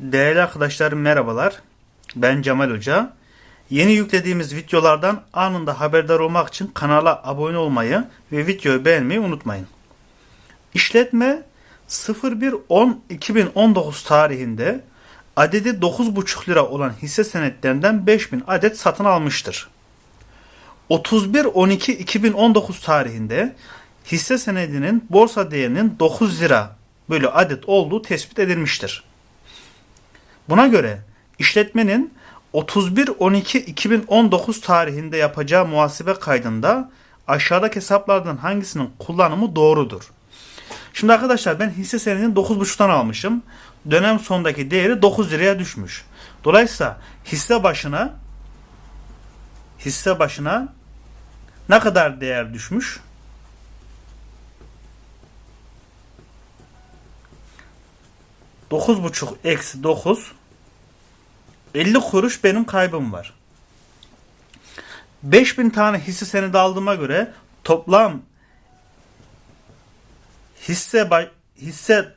Değerli arkadaşlarım merhabalar. Ben Cemal Hoca. Yeni yüklediğimiz videolardan anında haberdar olmak için kanala abone olmayı ve videoyu beğenmeyi unutmayın. İşletme 01.10.2019 tarihinde adedi 9,5 lira olan hisse senetlerinden 5000 adet satın almıştır. 31.12.2019 tarihinde hisse senedinin borsa değerinin 9 lira bölü adet olduğu tespit edilmiştir. Buna göre işletmenin 31.12.2019 tarihinde yapacağı muhasebe kaydında aşağıdaki hesaplardan hangisinin kullanımı doğrudur? Şimdi arkadaşlar ben hisse senedini 9.5'tan almışım. Dönem sonundaki değeri 9 liraya düşmüş. Dolayısıyla hisse başına hisse başına ne kadar değer düşmüş? Dokuz buçuk eksi dokuz 50 kuruş benim kaybım var. 5000 tane hisse senedi aldığıma göre toplam hisse hisse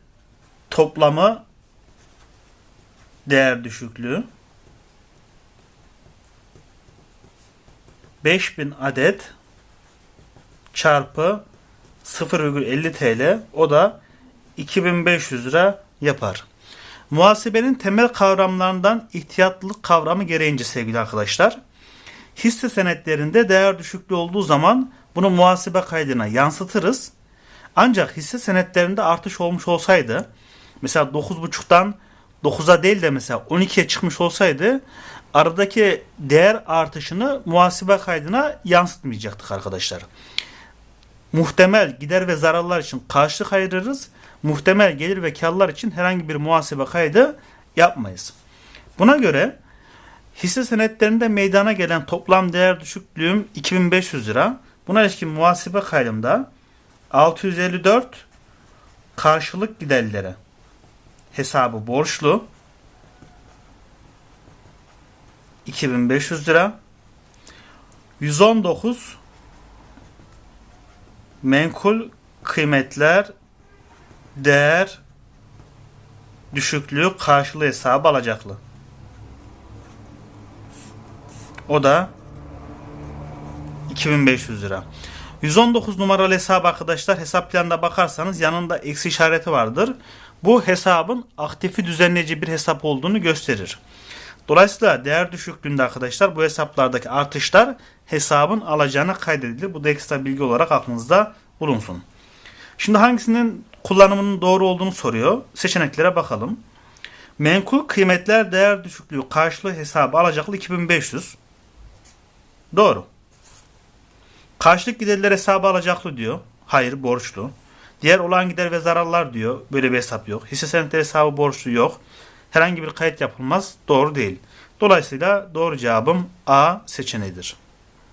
toplamı değer düşüklüğü 5000 adet çarpı 0,50 TL o da 2500 lira yapar. Muhasebenin temel kavramlarından ihtiyatlılık kavramı gereğince sevgili arkadaşlar. Hisse senetlerinde değer düşüklüğü olduğu zaman bunu muhasebe kaydına yansıtırız. Ancak hisse senetlerinde artış olmuş olsaydı mesela 9.5'tan 9'a değil de mesela 12'ye çıkmış olsaydı aradaki değer artışını muhasebe kaydına yansıtmayacaktık arkadaşlar. Muhtemel gider ve zararlar için karşılık ayırırız. Muhtemel gelir ve karlar için herhangi bir muhasebe kaydı yapmayız. Buna göre hisse senetlerinde meydana gelen toplam değer düşüklüğüm 2500 lira. Buna ilişkin muhasebe kaydımda 654 karşılık giderlere hesabı borçlu 2500 lira 119 menkul kıymetler değer düşüklüğü karşılığı hesabı alacaklı. O da 2500 lira. 119 numaralı hesap arkadaşlar hesap planına bakarsanız yanında eksi işareti vardır. Bu hesabın aktifi düzenleyici bir hesap olduğunu gösterir. Dolayısıyla değer düşüklüğünde arkadaşlar bu hesaplardaki artışlar hesabın alacağına kaydedilir. Bu da ekstra bilgi olarak aklınızda bulunsun. Şimdi hangisinin kullanımının doğru olduğunu soruyor. Seçeneklere bakalım. Menkul kıymetler değer düşüklüğü karşılığı hesabı alacaklı 2500. Doğru. Karşılık giderler hesabı alacaklı diyor. Hayır borçlu. Diğer olan gider ve zararlar diyor. Böyle bir hesap yok. Hisse senetleri hesabı borçlu yok. Herhangi bir kayıt yapılmaz. Doğru değil. Dolayısıyla doğru cevabım A seçeneğidir.